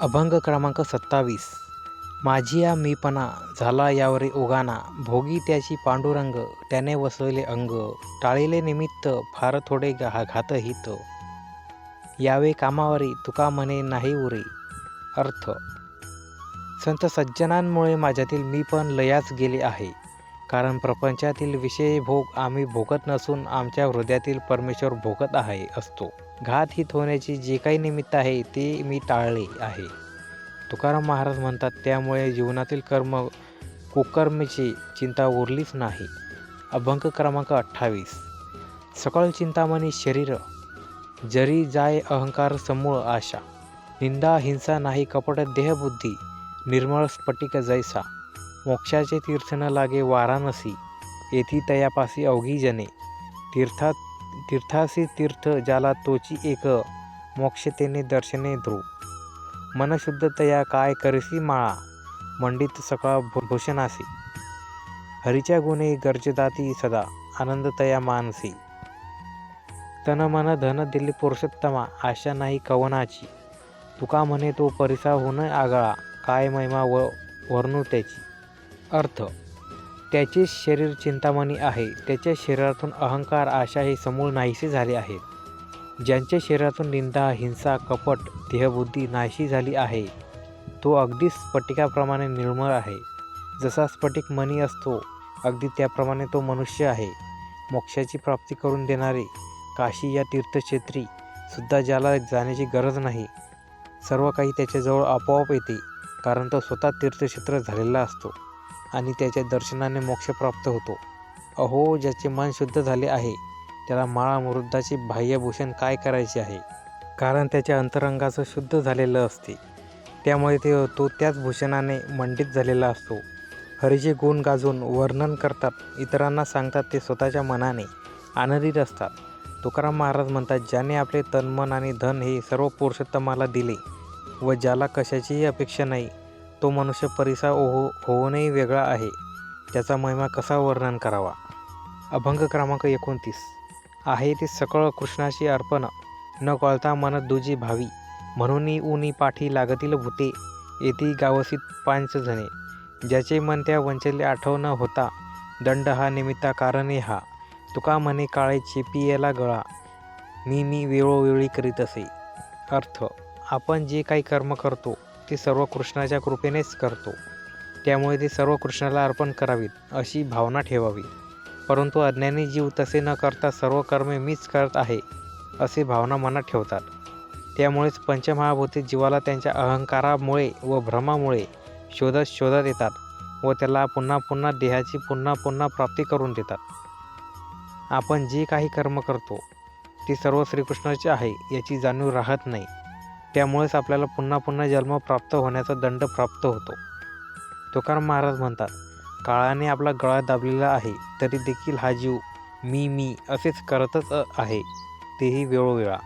अभंग क्रमांक सत्तावीस. माझिया मीपणा झाला यावरी उगाना भोगी त्याची पांडुरंग त्याने वसवले अंग. टाळीले निमित्त फार थोडे घा घातहित यावे कामावरी तुका म्हणे नाही उरे. अर्थ. संत सज्जनांमुळे माझ्यातील मी पण लयास गेले आहे. कारण प्रपंचातील विषय भोग आम्ही भोगत नसून आमच्या हृदयातील परमेश्वर भोगत आहे असतो. घात हित होण्याची जे काही निमित्त आहे ते मी टाळले आहे. तुकाराम महाराज म्हणतात त्यामुळे जीवनातील कर्म कुकर्मीची चिंता उरलीच नाही. अभंग क्रमांक अठ्ठावीस. सकळ चिंतामणी शरीर जरी जाय अहंकार समूळ आशा. निंदा हिंसा नाही कपट देहबुद्धी निर्मळ स्फटिक जैसा. मोक्षाचे तीर्थ न लागे वाराणसी. येथी तयापासी अवघी जने. तीर्था तीर्थासी तीर्थ ज्याला तोची एक. मोक्षतेने दर्शने ध्रुव मनशुद्ध तया काय करसी माळा. मंडित सकाळ भूषणासी. हरीच्या गुणे गर्जदाती सदा. आनंदतया मानसी. तन मन धन दिली पुरुषोत्तमा. आशा नाही कवनाची. तुका म्हणे तो परिसा होऊन आगळा. काय महिमा व वर्णू त्याची. अर्थ. त्याचे शरीर चिंतामणी आहे. त्याच्या शरीरातून अहंकार आशा हे समूळ नाहीसे झाले आहेत. ज्यांच्या शरीरातून निंदा हिंसा कपट देहबुद्धी नाहीशी झाली आहे तो अगदी स्फटिकाप्रमाणे निर्मळ आहे. जसा स्फटिक मणी असतो अगदी त्याप्रमाणे तो मनुष्य आहे. मोक्षाची प्राप्ती करून देणारे काशी या तीर्थक्षेत्री सुद्धा ज्याला जाण्याची गरज नाही. सर्व काही त्याच्याजवळ आपोआप येते कारण तो स्वतः तीर्थक्षेत्र झालेला असतो. आणि त्याच्या दर्शनाने मोक्ष प्राप्त होतो. अहो ज्याचे मन शुद्ध झाले आहे त्याला माळा बाह्यभूषण काय करायचे आहे? कारण त्याच्या अंतरंगाचं शुद्ध झालेलं असते. त्यामुळे ते तो त्याच भूषणाने मंडित झालेला असतो. हरीचे गुण गाजून वर्णन करतात इतरांना सांगतात ते स्वतःच्या मनाने आनंदित असतात. तुकाराम महाराज म्हणतात ज्याने आपले तन मन आणि धन हे सर्व पुरुषोत्तमाला दिले व ज्याला कशाचीही अपेक्षा नाही तो मनुष्य परिसा हो होऊनही वेगळा आहे. त्याचा महिमा कसा वर्णन करावा? अभंग क्रमांक एकोणतीस. आहे ते सकळ कृष्णाशी अर्पण. न कळता मन दुजी भावी. म्हणूनही उनी पाठी लागतील भूते. येती गावसीत पांच जणे. ज्याचे मन त्या वंचले आठव न होता. दंड हा निमित्ता कारणे हा. तुका म्हणे काळे चेपियेला गळा. मी मी वेळोवेळी करीत असे. अर्थ आपण जे काही कर्म करतो ते सर्व कृष्णाच्या कृपेनेच करतो. त्यामुळे ती सर्व कृष्णाला अर्पण करावीत अशी भावना ठेवावी. परंतु अज्ञानी जीव तसे न करता सर्व कर्मे मीच करत आहे असे भावना मनात ठेवतात. त्यामुळेच पंचमहाभूते जीवाला त्यांच्या अहंकारामुळे व भ्रमामुळे शोधत शोधत येतात व त्याला पुन्हा पुन्हा देहाची पुन्हा पुन्हा प्राप्ती करून देतात. आपण जे काही कर्म करतो ते सर्व श्रीकृष्णाचे आहे याची जाणीव राहत नाही. त्यामुळेच आपल्याला पुन्हा पुन्हा जन्म प्राप्त होण्याचा दंड प्राप्त होतो. तुकाराम महाराज म्हणतात काळाने आपला गळा दाबलेला आहे तरी देखील हा जीव मी मी असेच करतच आहे तेही वेळोवेळा.